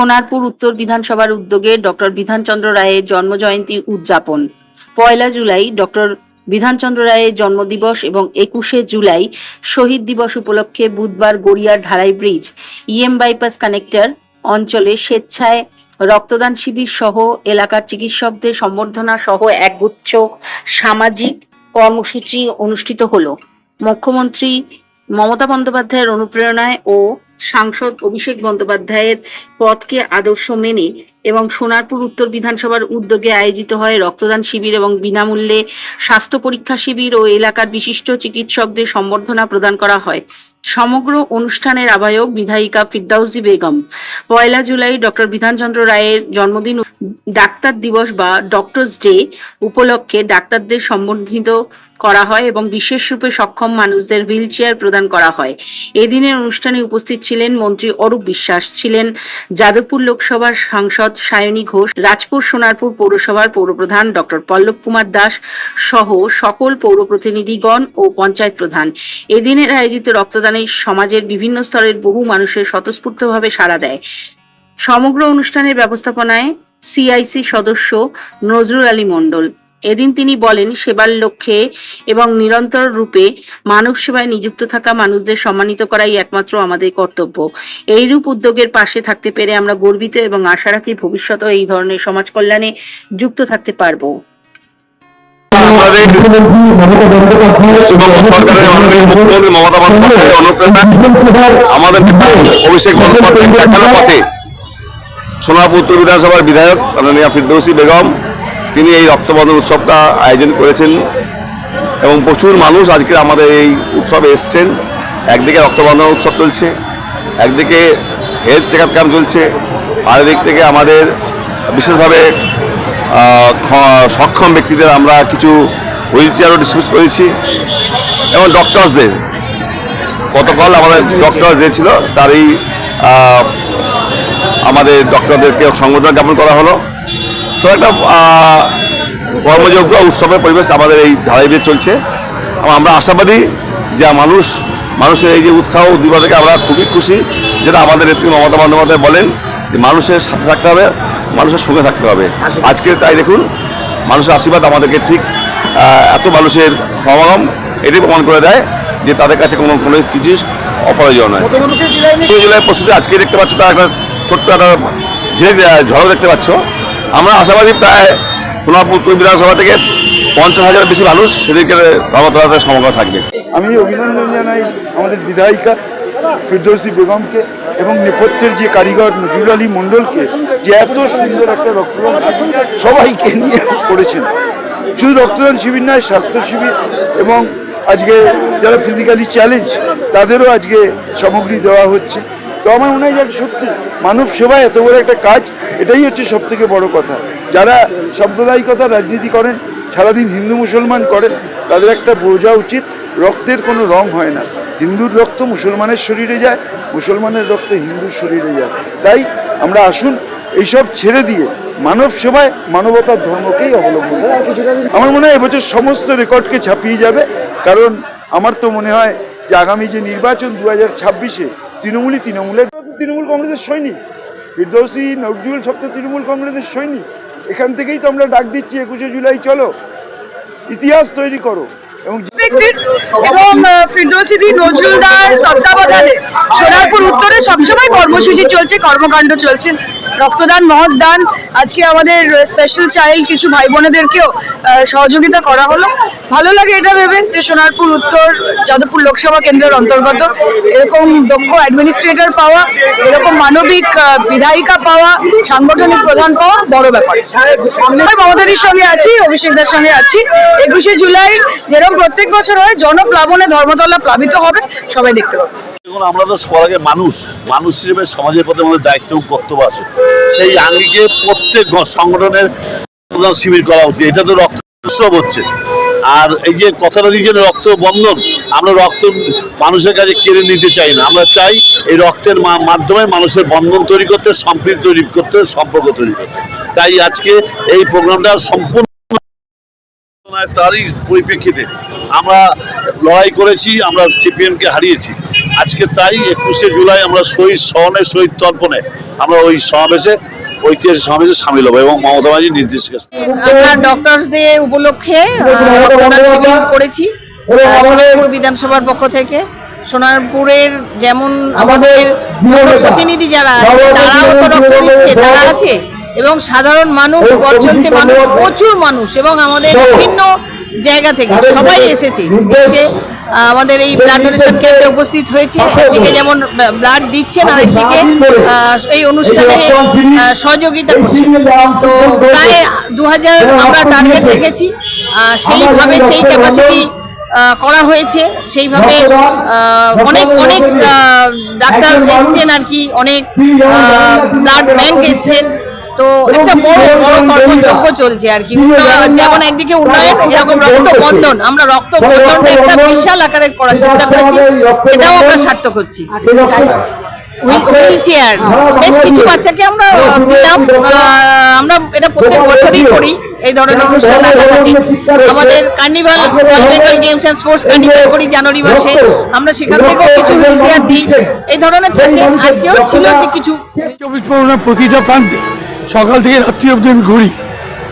সোনারপুর উত্তর বিধানসভার উদ্যোগে ডক্টর বিধানচন্দ্র রায়ের জন্মজয়ন্তী উদযাপন। পয়লা জুলাই ডক্টর বিধানচন্দ্র রায়ের জন্মদিবস এবং একুশে জুলাই শহীদ দিবস উপলক্ষে বুধবার গড়িয়ার ঢালাই ব্রিজ, ইএম বাইপাস কানেক্টর অঞ্চলে স্বেচ্ছায় রক্তদান শিবির সহ এলাকার চিকিৎসকদের সম্বর্ধনা সহ একগুচ্ছ সামাজিক কর্মসূচি অনুষ্ঠিত হলো। মুখ্যমন্ত্রী মমতা বন্দ্যোপাধ্যায়ের অনুপ্রেরণায় ও সাংসদ অভিষেক বন্দ্যোপাধ্যায়ের পথকে আদর্শ মেনে এবং সোনারপুর উত্তর বিধানসভার উদ্যোগে আয়োজিত হয় রক্তদান শিবির এবং বিনামূল্যে স্বাস্থ্য পরীক্ষা শিবির ও এলাকার বিশিষ্ট চিকিৎসকদের সম্বর্ধনা প্রদান করা হয়। সমগ্র অনুষ্ঠানের আহ্বায়ক বিধায়িকা ফিরদাউজি বেগম। পয়লা জুলাই ডক্টর বিধানচন্দ্র রায়ের জন্মদিন ডাক্তার দিবস বা ডক্টরস ডে উপলক্ষে ডাক্তারদের সম্বর্ধিত করা হয় এবং বিশেষ রূপে সক্ষম মানুষদের হুইল চেয়ার প্রদান করা হয়। এদিনের অনুষ্ঠানে উপস্থিত ছিলেন মন্ত্রী অরূপ বিশ্বাস, ছিলেন যাদবপুর লোকসভার সাংসদ সায়নী ঘোষ, রাজপুর সোনারপুর পৌরসভার পৌরপ্রধান ডক্টর পল্লব কুমার দাস সহ সকল পৌর প্রতিনিধিগণ ও পঞ্চায়েত প্রধান। এদিনের আয়োজিত রক্তদানে সমাজের বিভিন্ন স্তরের বহু মানুষের স্বতঃস্ফূর্তভাবে সাড়া দেয়। সমগ্র অনুষ্ঠানের ব্যবস্থাপনায় সিআইসি সদস্য নজরুল আলী মণ্ডল। এদিন তিনি বলেন সেবার লক্ষ্যে এবং নিরন্তর রূপে মানব সেবায় নিযুক্ত থাকা মানুষদের সম্মানিত করাই একমাত্র আমাদের কর্তব্য। এইরূপ উদ্যোগের পাশে থাকতে পেরে আমরা গর্বিত এবং আশা রাখি ভবিষ্যতেও এই ধরনের সমাজ কল্যাণে যুক্ত থাকতে পারব। আমাদের অভিষেক পথে উত্তর বিধানসভার বিধায়ক মাননীয় ফিরদৌসী বেগম তিনি এই রক্তবন্ধন উৎসবটা আয়োজন করেছেন এবং প্রচুর মানুষ আজকে আমাদের এই উৎসবে এসছেন। একদিকে রক্তবন্ধন উৎসব চলছে একদিকে হেলথ চেক আপ ক্যাম্প চলছে। আরেক থেকে আমাদের বিশেষভাবে সক্ষম ব্যক্তিদের আমরা কিছু হুইল চেয়ারও ডিস্ট্রিবিউট করেছি এবং ডক্টরসদের গতকাল আমাদের ডক্টর যে ছিল তার আহ, আমাদের ডক্টরদেরকে সংবর্ধনা জ্ঞাপন করা হলো। তো একটা কর্মযোগ্য উৎসবের পরিবেশ আমাদের এই ধারাবাহিক চলছে। এবং আমরা আশাবাদী যে মানুষ মানুষের এই যে উৎসাহ উদ্দীপনা থেকে আমরা খুবই খুশি যেটা আমাদের নেত্রী মমতা বন্দ্যোপাধ্যায় বলেন যে মানুষের সাথে থাকতে হবে মানুষের সঙ্গে থাকতে হবে। আজকে তাই দেখুন মানুষের আশীর্বাদ আমাদেরকে ঠিক এত মানুষের সমাগম এটাই প্রমাণ করে দেয় যে তাদের কাছে কোনো কোনো কিছু অপ্রয়োজন নয়। জুলাই প্রস্তুতি আজকে দেখতে পাচ্ছ তার একটা ছোট্ট একটা ঝিলে ঝড় দেখতে পাচ্ছ। আমরা আশাবাদী প্রায় উত্তর বিধানসভা থেকে পঞ্চাশ হাজার বেশি মানুষ সেদিকে ধর্মতলাতে সমগ্র থাকবে। আমি অভিনন্দন জানাই আমাদের বিধায়িকা ফিরদৌসী বেগমকে এবং নেপথ্যের যে কারিগর নজরুল আলী মণ্ডলকে যে এত সুন্দর একটা রক্তদান সবাইকে নিয়ে করেছেন। শুধু রক্তদান শিবির নয়, স্বাস্থ্য শিবির এবং আজকে যারা ফিজিক্যালি চ্যালেঞ্জ তাদেরও আজকে সামগ্রী দেওয়া হচ্ছে। তো আমার মনে হয় সত্যি, মানব সেবায় এত বড় একটা কাজ, এটাই হচ্ছে সব থেকে বড় কথা। যারা সাম্প্রদায়িকতা, রাজনীতি করেন, সারাদিন হিন্দু মুসলমান করেন, তাদের একটা বোঝা উচিত, রক্তের কোনো রং হয় না। হিন্দুর রক্ত মুসলমানের শরীরে যায়, মুসলমানের রক্ত হিন্দুর শরীরে যায়। তাই আমরা আসুন, এইসব ছেড়ে দিয়ে মানব সেবায় মানবতার ধর্মকেই অবলম্বন। আমার মনে হয় এবছর সমস্ত রেকর্ডকে ছাপিয়ে যাবে, কারণ আমার তো মনে হয় যে আগামী যে নির্বাচন দু হাজার ছাব্বিশে তৃণমূলই তৃণমূলের, তৃণমূল কংগ্রেসের সৈনিক। ফিরদৌসি নজরুল সব তো তৃণমূল কংগ্রেসের সৈনিক। এখান থেকেই তো আমরা ডাক দিচ্ছি, একুশে জুলাই চলো। ইতিহাস তৈরি করো। এবং সোনারপুর উত্তরে সবসময় কর্মসূচি চলছে, কর্মকাণ্ড চলছে। রক্তদান, মহৎদান আজকে আমাদের স্পেশাল চাইল্ড কিছু ভাই বোনেদেরকেও সহযোগিতা করা হলো। ভালো লাগে এটা ভেবে যে সোনারপুর, উত্তর, যাদবপুর লোকসভা কেন্দ্রের অন্তর্গত এরকম দক্ষ অ্যাডমিনিস্ট্রেটর পাওয়া, এরকম মানবিক বিধায়িকা পাওয়া, সাংগঠনিক প্রধান পাওয়া বড় ব্যাপার। আমি মমতাদির সঙ্গে আছি অভিষেকদার সঙ্গে আছি। একুশে জুলাই যেরকম প্রত্যেক বছর হয়, জনপ্লাবনে ধর্মতলা প্লাবিত হবে, সবাই দেখতে পাবে। দেখুন, আমরা তো সবার আগে মানুষ। মানুষ হিসেবে সমাজের প্রতি আমাদের দায়িত্ব এবং কর্তব্য আছে। সেই আঙ্গিকে প্রত্যেক সংগঠনের শিবির করা উচিত। এটা তো রক্ত উৎসব হচ্ছে। আর এই যে কথাটা দিয়েছেন, রক্ত বন্ধন, আমরা রক্ত মানুষের কাছে কেড়ে নিতে চাই না। আমরা চাই এই রক্তের মাধ্যমে মানুষের বন্ধন তৈরি করতে, সম্প্রীতি তৈরি করতে, সম্পর্ক তৈরি করতে। তাই আজকে এই প্রোগ্রামটা সম্পূর্ণ হয় তারই পরিপ্রেক্ষিতে আমরা লড়াই করেছি আমরা সিপিএম কে হারিয়েছি। আজকে তাই একুশে জুলাই আমরা শহীদ সহনে শহীদ তর্পণে আমরা ওই সমাবেশে ঐতিহাসিক সমাবেশে সামিল হব এবং মমতা ব্যানার্জির নির্দেশিকা আমরা ডক্টরস ডে উপলক্ষে করেছি বিধানসভার পক্ষ থেকে। সোনারপুরের যেমন আমাদের প্রতিনিধি যারা তারাও তো রক্ত দিচ্ছে তারা আছে? এবং সাধারণ মানুষ পথ মানুষ প্রচুর মানুষ এবং আমাদের বিভিন্ন জায়গা থেকে সবাই এসেছে। এসে আমাদের এই ব্লাড ডোনেশন ক্যাম্পে উপস্থিত হয়েছে। একদিকে যেমন ব্লাড দিচ্ছেন আর একদিকে এই অনুষ্ঠানে সহযোগিতা তো প্রায় দু হাজার আমরা টার্গেট রেখেছি। সেইভাবে সেই ক্যাপাসিটি করা হয়েছে। সেইভাবে অনেক অনেক ডাক্তার এসছেন আর কি অনেক ব্লাড ব্যাংক এসছেন। তো একটা বড় বড় কর্মযজ্ঞ চলছে আর কি। যেমন একদিকে উন্নয়ন এরকম রক্ত বন্ধন আমরা রক্ত বন্ধনটা একটা বিশাল আকারে করার চেষ্টা করেছি সেটাও আমরা সার্থক হচ্ছি। হুইল চেয়ার বেশ কিছু বাচ্চাকে আমরা দিলাম আমরা এটা প্রত্যেক বছরই করি এই ধরনের অনুষ্ঠান। আমাদের carnival Bengal games and sports carnival করি জানুয়ারি মাসে। আমরা সেখান থেকেও কিছু হুইল চেয়ার দিই। এই ধরনের থাকে আজকেও ছিল যে কিছু চব্বিশ পরগনার প্রতিটা প্রান্তে সকাল থেকে রাত্রি অবধি আমি ঘুরি।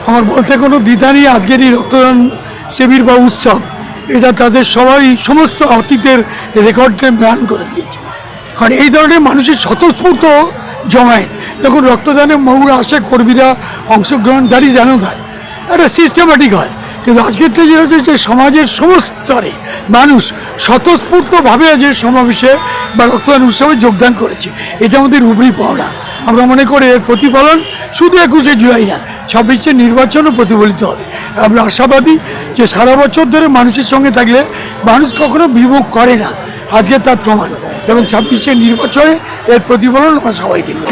আমার বলতে কোনো দ্বিধা নেই, আজকের এই রক্তদান শিবির বা উৎসব। এটা তাদের সবাই সমস্ত অতীতের রেকর্ডকে ম্লান করে দিয়েছে। কারণ এই ধরনের মানুষের স্বতঃস্ফূর্ত জমায়েত। যখন রক্তদানে মৌরা আসে কর্মীরা অংশগ্রহণকারী যেন জানো দেয় একটা সিস্টেম্যাটিক হয়। কিন্তু আজকের যে হচ্ছে যে সমাজের সমস্ত স্তরে মানুষ স্বতঃস্ফূর্তভাবে যে সমাবেশে বা রক্তদান উৎসবে যোগদান করেছে, এটা আমাদের উপরি পাওনা। আমরা মনে করি এর প্রতিফলন শুধু একুশে জুলাই না ছাব্বিশের নির্বাচনও প্রতিফলিত হবে। আমরা আশাবাদী যে সারা বছর ধরে মানুষের সঙ্গে থাকলে মানুষ কখনো বিমুখ করে না। আজকে তার প্রমাণ এবং ছাব্বিশের নির্বাচনে এর প্রতিফলন আমরা সবাই দেখব।